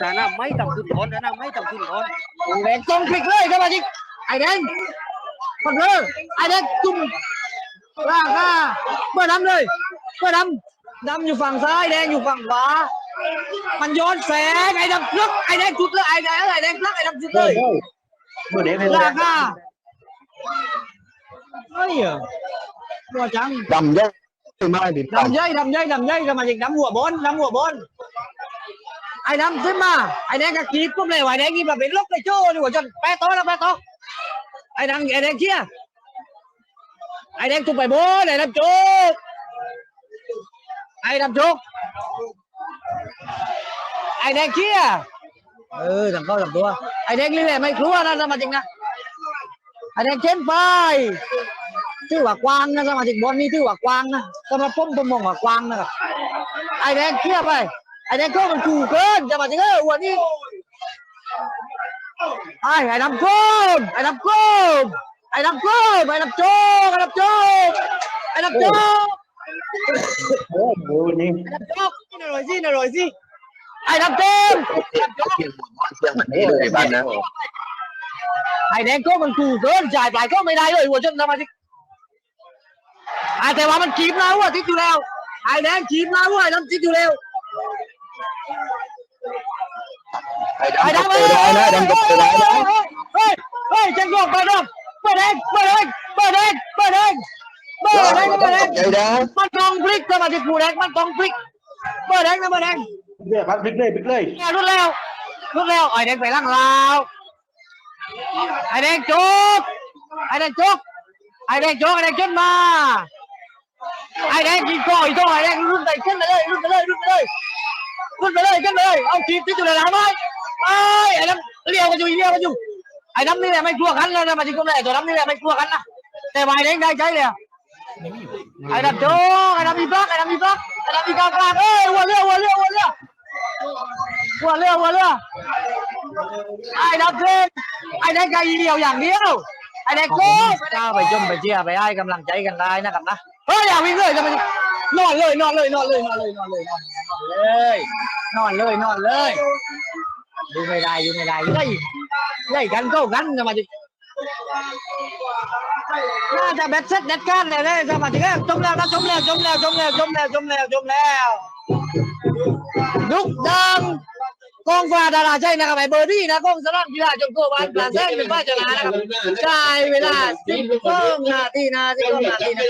แต่นะไม่ต้องขึ้นทนแต่นะไม่ต้องขึ้นทนแดงตรงพลิกเลยครับมาจิไอ้แดงคนเลยไอ้แดงจุ่มลากมาเปิดดำเลยเปิดดำดำอยู่ฝั่งซ้ายแดงอยู่ฝั่งขวามันย้อนแสงไอ้ดำพลึกไอ้แดงจุดเลยไอ้แดงไอ้แดงพลึกไอ้ดำจุดเลยมือเด็กเลยลากมาเฮ้ยหัวจังดำเยอะไม่ติดดำย่อยดำย่อยดำย่อยก็มาจิกดำหัวบนดำหัวบน ai Nam dưới mà. Ai đang cả ký cúp này anh đang đi mà bị lúc này chứ đi của chân bé to là bé to. Ai đang anh đang kia. Ai đang chụp bài bố này làm chụp ai làm chụp ai đang kia. Ừ thằng con làm đua ai đang liên hệ mấy cứu ra ra mà chừng nè ai đang trên vai thứ hỏa quang, ra mà chỉnh bọn đi tư hỏa quang. Ra mà pom pom mong hỏa quang ra ai đang kia vậy ไอ้แดงโชคมันขู่เกินจังาวะนี้ก็อ้วนนี่ไอ้ไอ้น้ำโก้มไอ้น้ำโก้มไอ้น้ำโก้มไอ้น้ำจ๊กไอ้น้ำจ๊กไอ้น้ำจ๊กโอ้โหนี่ไอ้น้ำโจ๊กน่อยสิหน่อยสิไอ้น้ำโชเสีมไอ้แดงโชคมันขู่เกินจ่ายไปก็ไม่ได้เลยหัวจนทำไมที่ไอ้แต่ว่ามันคีบนะว่าทิศอยู่แล้วไอ้แดงคีบนะว่าน้ำทิศอยู่แล้ว ไอ้ไอ้ดำดำก็ได้นะดำก็ได้นะเฮ้ยเฮ้ยเจ๊งโยกไปดงเปิดงเปิดงเปิดงเปิดงเปิดงเปิดเองใจนะมันต้องพลิกสมาธิกูแดงมันต้องพลิกเปิดแดงนะเปิดแดงเรียพักพลิกเลยพลิกเลยเนี่ยรุดแล้วรุดแล้วไอ้แดงไปล่างลาวไอ้แดงจุกไอ้แดงจุกไอ้แดงจุกไอ้แดงขึ้นมาไอ้แดงกินก้อยก้อไอ้แดงรุ่นไปขึ้นไปเลยรุ่นไปเลยรุ่นไปเลย รุ่นไปเลยขึ้นไปเลยเอาทีมที่จุดเลยหลังไว้ไอ้ไอ้น้ำเลี้ยวกันอยู่เลี้ยวกันอยู่ไอ้น้ำนี่แหละไม่กลัวกันแล้วนะมาจริงก็เลยตัวน้ำนี่แหละไม่กลัวกันนะแต่วายแดงได้ใจเลยไอ้ดำโจกไอ้ดำมีบล็อกไอ้ดำมีบล็อกไอ้ดำมีกองกลางเอ้ยหัวเรือหัวเรือหัวเรือหัวเรือหัวเรือไอ้ดำเล่นไอ้แดงใจเดียวอย่างเดียวไอ้แดงโก้ก้าไปจมไปเชียร์ไปให้กำลังใจกันได้นะครับนะเฮ้ยอย่าวิ่งเลยจะมันนอนเลยนอนเลยนอนเลยนอนเลยนอนเลยน อนเลย นอนเลยนอนเลยดูไม่ได้ดูไม่ได้เลยเลยกันก็กันจะมาดิน่าจะเบ็ดเซ็ตเด็ดก้านเลยเลยสมาชิจมแล้วนะจมแล้วจมแล้วจมแล้วจมแล้วจมแล้วจมแล้วลุกดังกองฟ้าดาราใช่นะครับไอ้เบอร์ดี้นะกองสลับกีฬาจนตัววันปลาแซงเป็นป้าชนะนะครับจ่ายเวลาสิบสองนาทีนาทีสองนาทีนะ